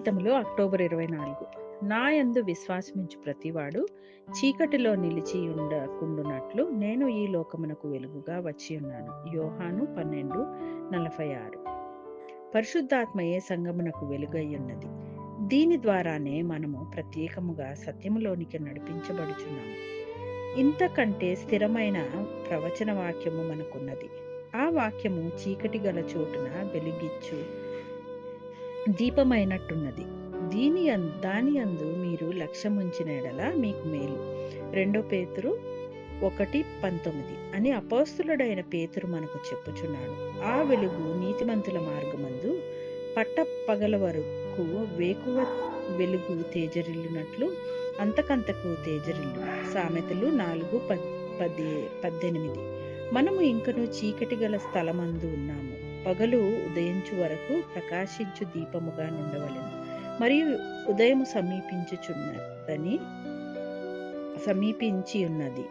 గీతములు October ఇరవై నాలుగు. నాయందు విశ్వాసమించు ప్రతివాడు చీకటిలో నిలిచి ఉండకుండునట్లు నేను ఈ లోకమునకు వెలుగుగా వచ్చి ఉన్నాను. యోహాను పన్నెండు నలభై ఆరు. పరిశుద్ధాత్మయే సంగమునకు వెలుగై ఉన్నది. దీని ద్వారానే మనము ప్రత్యేకముగా సత్యములోనికి నడిపించబడుచున్నాము. ఇంతకంటే స్థిరమైన ప్రవచన వాక్యము మనకున్నది. ఆ వాక్యము చీకటి గల చోటున వెలిగిచ్చు దీపమైనట్టున్నది. దీని దాని అందు మీరు లక్ష్యముంచిన ఎడల మీకు మేలు. రెండో పేతురు ఒకటి పంతొమ్మిది అని అపోస్తులుడైన పేతురు మనకు చెప్పుచున్నాడు. ఆ వెలుగు నీతిమంతుల మార్గమందు పట్ట పగల వరకు వేకువ వెలుగు తేజరిల్లినట్లు అంతకంతకు తేజరిల్లు. సామెతలు నాలుగు పద్ పద్దెనిమిది. మనము ఇంకనూ చీకటి గల స్థలమందు ఉన్నాము. పగలు ఉదయించు వరకు ప్రకాశించు దీపముగా నుండవలెను. మరియు ఉదయం సమీపించుచున్నదని సమీపించి ఉన్నది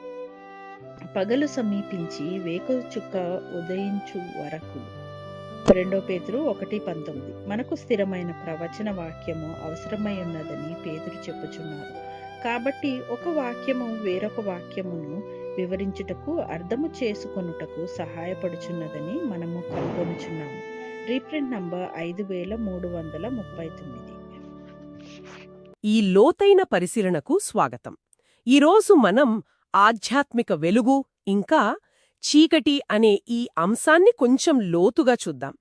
పగలు సమీపించి వేకు చుక్క ఉదయించు వరకు. రెండో పేతురు ఒకటి పంతొమ్మిది. మనకు స్థిరమైన ప్రవచన వాక్యము అవసరమై ఉన్నదని పేతురు చెప్పుచున్నారు. కాబట్టి ఒక వాక్యము వేరొక వాక్యమును వివరించుటకు అర్థము చేసుకొనుటకు సహాయపడుచున్నదని మనము కనుగొనుచున్నాము. రీప్రింట్ నంబర్ ఐదు వేల మూడు వందల ముప్పై తొమ్మిది. ఈ లోతైన పరిశీలనకు స్వాగతం. ఈరోజు మనం ఆధ్యాత్మిక వెలుగు ఇంకా చీకటి అనే ఈ అంశాన్ని కొంచెం లోతుగా చూద్దాం.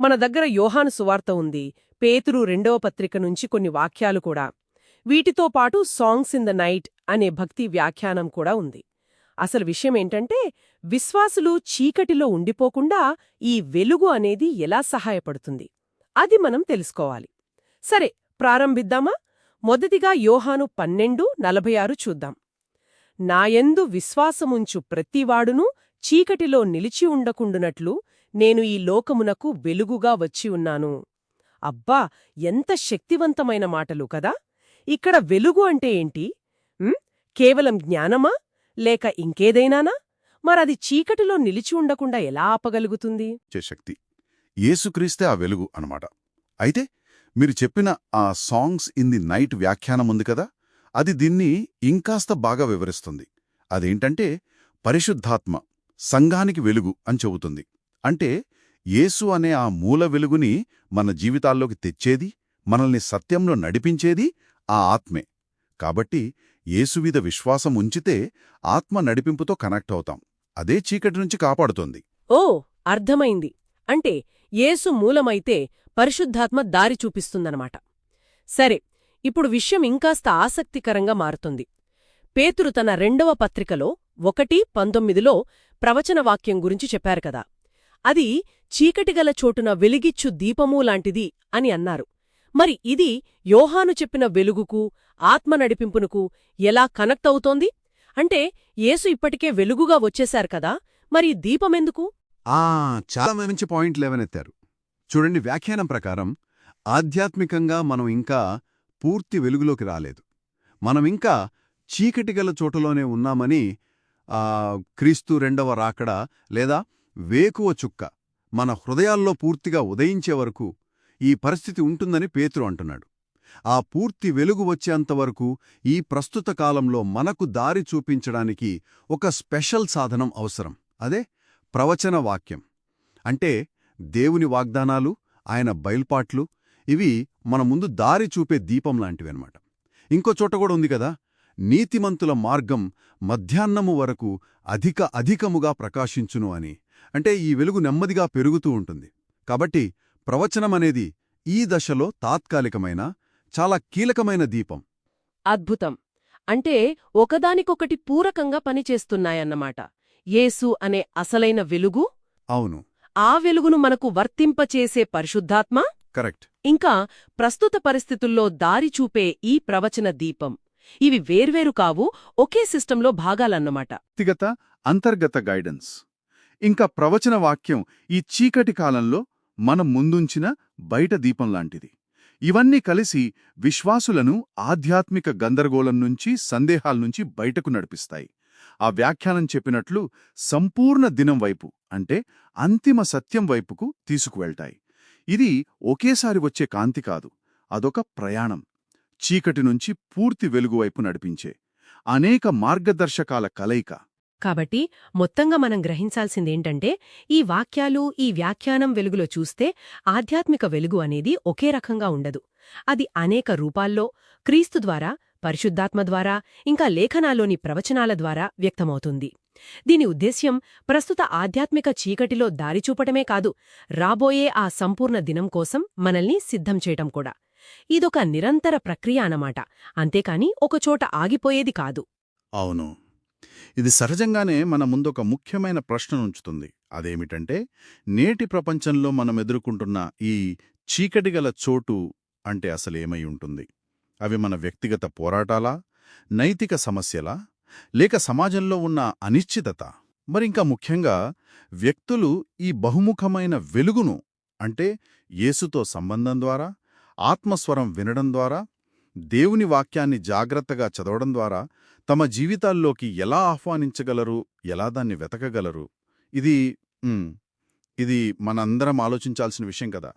మన దగ్గర యోహాను సువార్త ఉంది పేతురు రెండవ పత్రిక నుంచి కొన్ని వాక్యాలు కూడా. వీటితో పాటు సాంగ్స్ ఇన్ ద నైట్ అనే భక్తి వ్యాఖ్యానం కూడా ఉంది. అసలు విషయం ఏంటంటే విశ్వాసులు చీకటిలో ఉండిపోకుండా ఈ వెలుగు అనేది ఎలా సహాయపడుతుంది? అది మనం తెలుసుకోవాలి. సరే ప్రారంభిద్దామా? మొదటిగా యోహాను పన్నెండు నలభై ఆరు చూద్దాం. నాయందు విశ్వాసముంచు ప్రతివాడునూ చీకటిలో నిలిచి ఉండకుండునట్లు నేను ఈ లోకమునకు వెలుగుగా వచ్చి ఉన్నాను. అబ్బా ఎంత శక్తివంతమైన మాటలు కదా! ఇక్కడ వెలుగు అంటే ఏంటి? కేవలం జ్ఞానమా? లేక ఇంకేదైనానా? మరది చీకటిలో నిలిచి ఉండకుండా ఎలా ఆపగలుగుతుంది? శక్తి ఏసుక్రీస్తే ఆ వెలుగు అనమాట అయితే మీరు చెప్పిన ఆ సాంగ్స్ ఇన్ ది నైట్ వ్యాఖ్యానం ఉంది కదా? అది దీన్ని ఇంకాస్త బాగా వివరిస్తుంది. అదేంటంటే పరిశుద్ధాత్మ సంఘానికి వెలుగు అని చెబుతుంది. అంటే యేసు అనే ఆ మూల వెలుగుని మన జీవితాల్లోకి తెచ్చేది మనల్ని సత్యంలో నడిపించేది ఆ ఆత్మే. కాబట్టి యేసువిద విశ్వాసం ఉంచితే ఆత్మ నడిపింపుతో కనెక్ట్ అవుతాం. అదే చీకటి నుంచి కాపాడుతోంది. ఓ అర్థమైంది. అంటే ఏసు మూలమైతే పరిశుద్ధాత్మ దారి చూపిస్తుందనమాట సరే ఇప్పుడు విషయం ఇంకాస్త ఆసక్తికరంగా మారుతుంది. పేతురు తన రెండవ పత్రికలో ఒకటి పంతొమ్మిదిలో ప్రవచనవాక్యం గురించి చెప్పారు కదా. అది చీకటిగల చోటున వెలిగిచ్చు దీపమూలాంటిది అని అన్నారు. మరి ఇది యోహాను చెప్పిన వెలుగుకు ఆత్మ నడిపింపునకు ఎలా కనెక్ట్ అవుతోంది? అంటే యేసు ఇప్పటికే వెలుగుగా వచ్చేశారు కదా మరి దీపమెందుకు? ఆ చాలా మంచి పాయింట్ లేవనెత్తారు. చూడండి వ్యాఖ్యానం ప్రకారం ఆధ్యాత్మికంగా మనం ఇంకా పూర్తి వెలుగులోకి రాలేదు. మనం ఇంకా చీకటిగల చోటలోనే ఉన్నామని క్రీస్తు రెండవ రాకడ లేదా వేకువ చుక్క మన హృదయాల్లో పూర్తిగా ఉదయించే వరకు ఈ పరిస్థితి ఉంటుందని పేతురు అంటున్నాడు. ఆ పూర్తి వెలుగు వచ్చేంతవరకు ఈ ప్రస్తుత కాలంలో మనకు దారి చూపించడానికి ఒక స్పెషల్ సాధనం అవసరం. అదే ప్రవచన వాక్యం. అంటే దేవుని వాగ్దానాలు ఆయన బయల్పాట్లు ఇవి మన ముందు దారి చూపే దీపం లాంటివన్నమాట ఇంకో చోట కూడా ఉంది కదా నీతిమంతుల మార్గం మధ్యాహ్నము వరకు అధిక అధికముగా ప్రకాశించును అని. అంటే ఈ వెలుగు నెమ్మదిగా పెరుగుతూ ఉంటుంది. కాబట్టి ప్రవచనమనేది ఈ దశలో తాత్కాలికమైన చాలా కీలకమైన దీపం. అద్భుతం. అంటే ఒకదానికొకటి పూరకంగా పనిచేస్తున్నాయన్నమాట. యేసు అనే అసలైన వెలుగు? అవును. ఆ వెలుగును మనకు వర్తింపచేసే పరిశుద్ధాత్మ? కరెక్ట్. ఇంకా ప్రస్తుత పరిస్థితుల్లో దారి చూపే ఈ ప్రవచన దీపం. ఇవి వేర్వేరు కావు ఒకే సిస్టంలో భాగాలన్నమాట. వ్యక్తిగత అంతర్గత గైడెన్స్. ఇంకా ప్రవచన వాక్యం ఈ చీకటి కాలంలో మనం ముందుంచిన బయట దీపం లాంటిది. ఇవన్నీ కలిసి విశ్వాసులను ఆధ్యాత్మిక గందరగోళం నుంచి సందేహాల నుంచి బయటకు నడిపిస్తాయి. ఆ వ్యాఖ్యానం చెప్పినట్లు సంపూర్ణ దినం వైపు అంటే అంతిమ సత్యం వైపుకు తీసుకువెళ్తాయి. ఇది ఒకేసారి వచ్చే కాంతి కాదు అదొక ప్రయాణం. చీకటి నుంచి పూర్తి వెలుగు వైపు నడిపించే అనేక మార్గదర్శకాల కలయిక. కాబట్టి మొత్తంగా మనం గ్రహించాల్సిందేంటంటే ఈ వాక్యాలు ఈ వ్యాఖ్యానం వెలుగులో చూస్తే ఆధ్యాత్మిక వెలుగు అనేది ఒకే రకంగా ఉండదు. అది అనేక రూపాల్లో క్రీస్తు ద్వారా పరిశుద్ధాత్మ ద్వారా ఇంకా లేఖనాల్లోని ప్రవచనాల ద్వారా వ్యక్తమవుతుంది. దీని ఉద్దేశ్యం ప్రస్తుత ఆధ్యాత్మిక చీకటిలో దారిచూపటమే కాదు రాబోయే ఆ సంపూర్ణ దినం కోసం మనల్ని సిద్ధం చేయటం కూడా. ఇదొక నిరంతర ప్రక్రియ అన్నమాట. అంతేకాని ఒకచోట ఆగిపోయేది కాదు. అవును. ఇది సహజంగానే మన ముందొక ముఖ్యమైన ప్రశ్న ఉంచుతుంది. అదేమిటంటే నేటి ప్రపంచంలో మనం ఎదుర్కొంటున్న ఈ చీకటిగల చోటు అంటే అసలేమై ఉంటుంది? అవి మన వ్యక్తిగత పోరాటాలా? నైతిక సమస్యలా? లేక సమాజంలో ఉన్న అనిశ్చితత? మరింకా ముఖ్యంగా వ్యక్తులు ఈ బహుముఖమైన వెలుగును అంటే యేసుతో సంబంధం ద్వారా ఆత్మస్వరం వినడం ద్వారా దేవుని వాక్యాన్ని జాగ్రత్తగా చదవడం ద్వారా తమ జీవితాల్లోకి ఎలా ఆహ్వానించగలరు? ఎలా దాన్ని వెతకగలరు? ఇది ఇది మనందరం ఆలోచించాల్సిన విషయం కదా.